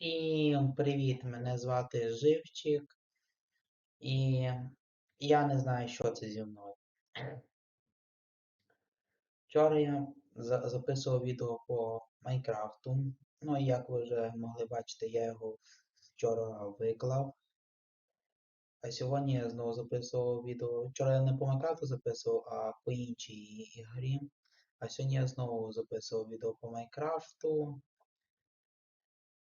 Всім привіт! Мене звати Живчик, і я не знаю, що це зі мною. Вчора я за- записував відео по Майнкрафту. Ну і як ви вже могли бачити, я його вчора виклав. А сьогодні я знову записував відео. Вчора я не по Майнкрафту записував, а по іншій ігрі. А сьогодні я знову записував відео по Майнкрафту.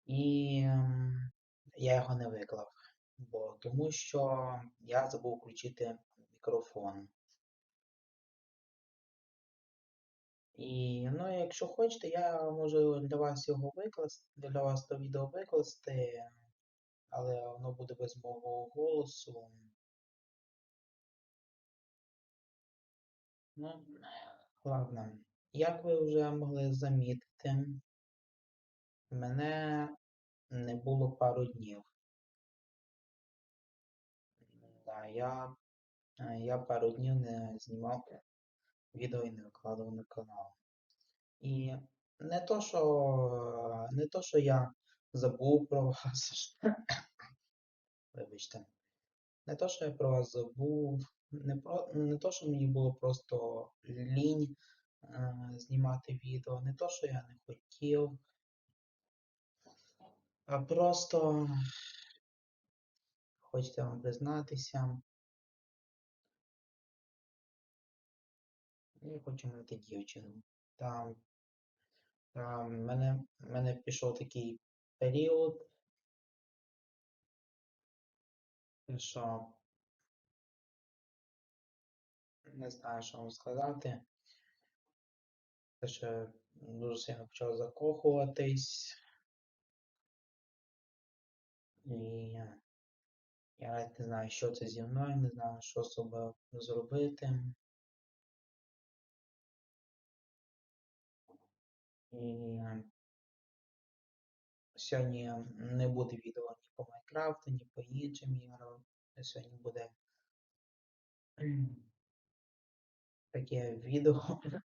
І ем, я його не виклав. Бо тому що я забув включити мікрофон. І ну, якщо хочете, я можу для вас його викласти, для вас то відео викласти, але воно буде без мого голосу. Ну, ладно. Як ви вже могли замітити, мене не було пару днів. Да, я, е, я пару днів не знімав відео і не викладав на канал. І не то, що не то, що я забув про вас. Вибачте. Не то, що я про вас забув, не, про, не то, що мені було просто лінь е, знімати відео, не то, що я не хотів, а просто хочете вам признатися. Я хочу мати дівчину. Там, в мене, мене пішов такий період, що не знаю, що вам сказати. Те, що дуже сильно почав закохуватись. І я навіть не знаю, що це зі мною, не знаю, що з собою зробити. І сьогодні не буде відео ні по Майнкрафту, ні по іншим іграм. Сьогодні буде таке відео.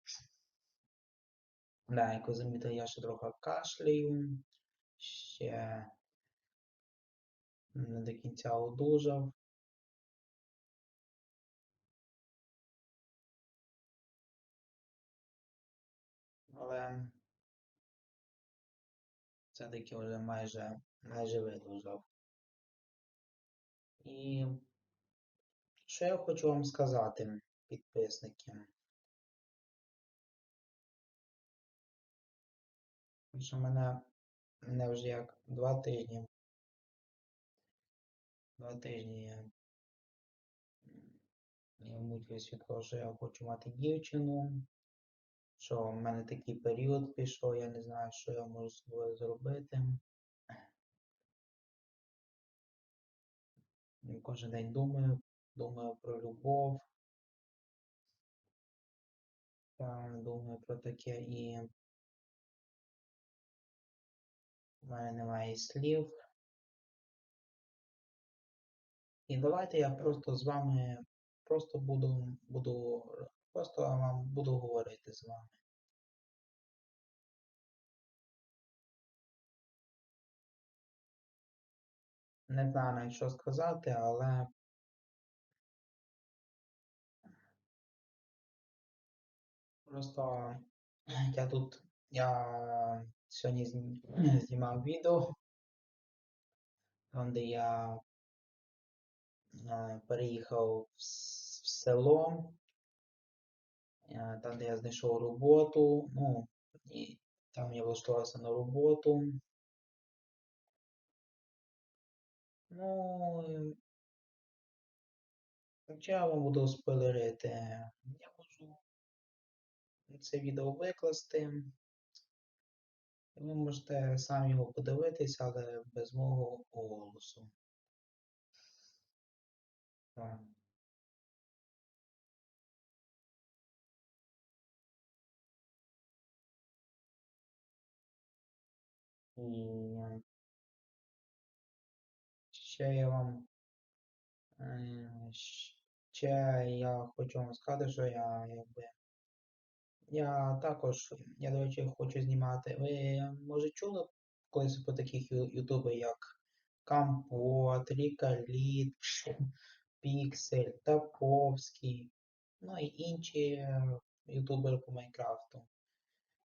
Да, як ви замітили, я ще трохи кашляю, ще не до кінця одужав. Але все-таки вже майже, майже видужав. І що я хочу вам сказати, підписники? Що мене, мене вже як два тижні. Два тижні я, я того, що я хочу мати дівчину. Що в мене такий період пішов, я не знаю, що я можу з собою зробити. Кожен день думаю, думаю про любов. Думаю про таке і в мене немає слів. І давайте я просто з вами просто буду, буду, просто вам буду говорити з вами. Не знаю навіть що сказати, але просто я тут, я сьогодні знімав відео, де я переїхав в село, там де я знайшов роботу, ну, і там я влаштувався на роботу. Ну, Хоча я вам буду спойлерити, я можу це відео викласти. Ви можете самі його подивитися, але без мого голосу. І ще я вам е, ще я хочу вам сказати, що я якби. Я також, я, до речі, хочу знімати. Ви може чули колись по таких ютубах, як Компот, Рікаліт, Піксель, Таповський, ну і інші е, ютубери по Майнкрафту.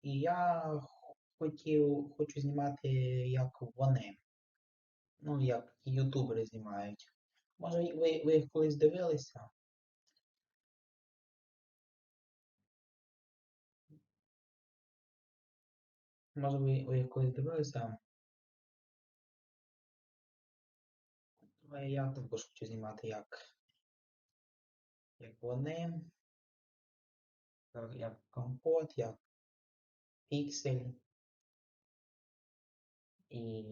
І я хотів, хочу знімати, як вони. Ну, як ютубери знімають. Може, ви, ви їх колись дивилися? Може, ви, ви їх колись дивилися? Але я також хочу знімати, як, як вони, як компот, як піксель. І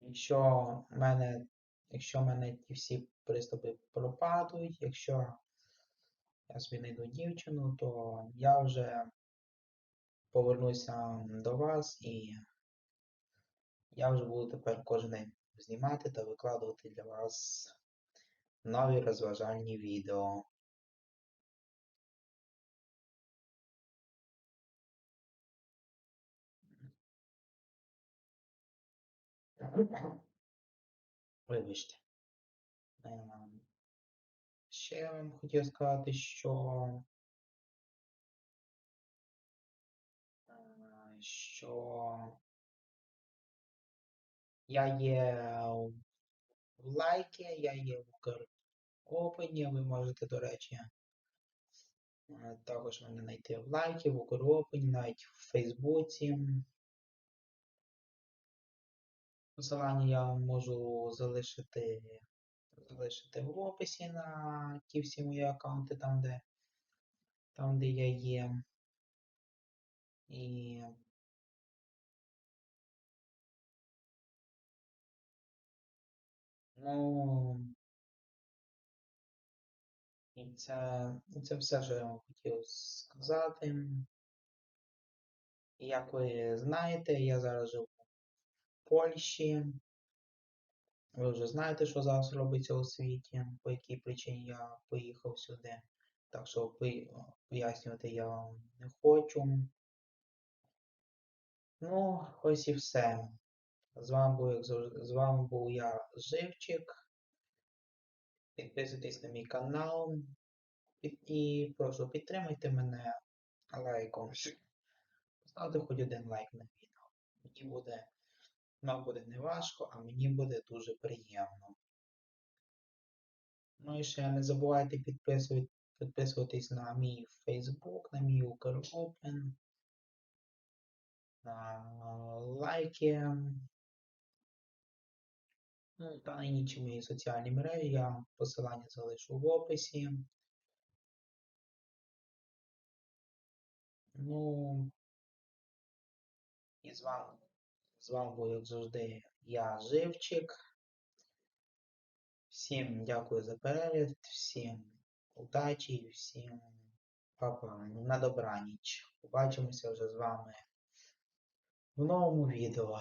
якщо в мене, якщо в мене ті всі приступи пропадуть, якщо я собі знайду дівчину, то я вже повернуся до вас і я вже буду тепер кожен день знімати та викладувати для вас нові розважальні відео. Вибачте. Ем, Ще я вам хотів сказати, що, е, що я є в лайки, я є в Укропені, ви можете, до речі, е, також мене знайти в лайки, в Укропені, навіть в Фейсбуці. Посилання я вам можу залишити, залишити в описі на ті всі мої аккаунти, там, де, там, де я є. І ну, і це, і це все, що я вам хотів сказати. Як ви знаєте, я зараз живу в Польщі. Ви вже знаєте, що зараз робиться у світі, по якій причині я поїхав сюди. Так що пояснювати я вам не хочу. Ну, ось і все. З вами був, як завжди, з вами був я, Живчик. Підписуйтесь на мій канал. І прошу підтримайте мене лайком. Поставте хоч один лайк на відео. Мені буде, вам буде не важко, а мені буде дуже приємно. Ну і ще не забувайте підписувати- підписуватись на мій Facebook, на мій Укроpen, на лайки. Ну, та інші мої соціальні мережі, я посилання залишу в описі. Ну, і з вами, з вами був, як завжди, я Живчик. Всім дякую за перегляд, всім удачі всім папа, на добраніч. Побачимося вже з вами в новому відео.